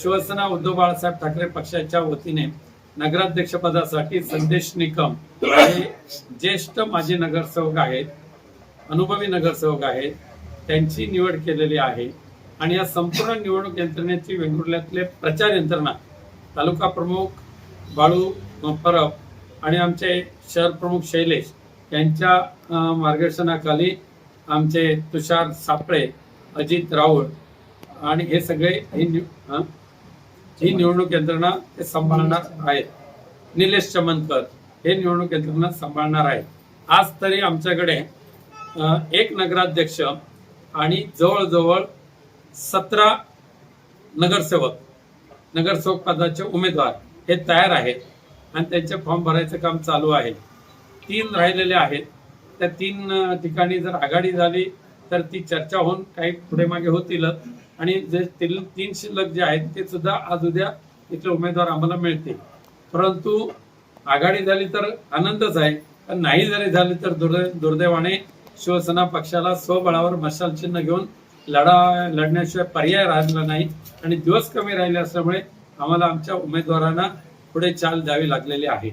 शिवसेना उद्धव बाळासाहेब ठाकरे पक्षाच्या वतीने नगराध्यक्षपदासाठी संदेश निकम हे ज्येष्ठ माजी नगरसेवक आहेत अनुभवी नगरसेवक आहेत त्यांची निवड केलेली आहे. आणि या संपूर्ण निवडणूक यंत्रणेची वेंगुर्ल्यातले प्रचार यंत्रणा तालुका प्रमुख बाळू परब आणि आमचे शहर प्रमुख शैलेश यांच्या मार्गदर्शनाखाली आमचे तुषार सापळे अजित राऊळ आणि हे सगळे ही ही निवडणूक यंत्रणा ते सांभाळणार आहेत निलेश चमनकर हे निवडणूक यंत्रणा सांभाळणार आहे. आज तरी आमच्याकडे एक नगराध्यक्ष आणि जवळजवळ सतरा नगरसेवक नगरसेवक पदाचे उमेदवार हे तयार आहेत आणि त्यांचे फॉर्म भरायचं काम चालू आहे. तीन राहिलेले आहेत. त्या तीन ठिकाणी जर आघाडी झाली तर ती चर्चा होऊन काही पुढे मागे होतीलच. आणि जे तीन तीन शिल्लक जे आहेत ते सुद्धा आज उद्या इथले उमेदवार आम्हाला मिळतील. परंतु आघाडी झाली तर आनंदच आहे पण नाही जरी झाली तर दुर्दै दुर्दैवाने शिवसेना पक्षाला स्वबळावर मशाल चिन्ह घेऊन लढा लढण्याशिवाय पर्याय राहिला नाही आणि दिवस कमी राहिले असल्यामुळे आम्हाला आमच्या उमेदवारांना पुढे चाल द्यावी लागलेली आहे.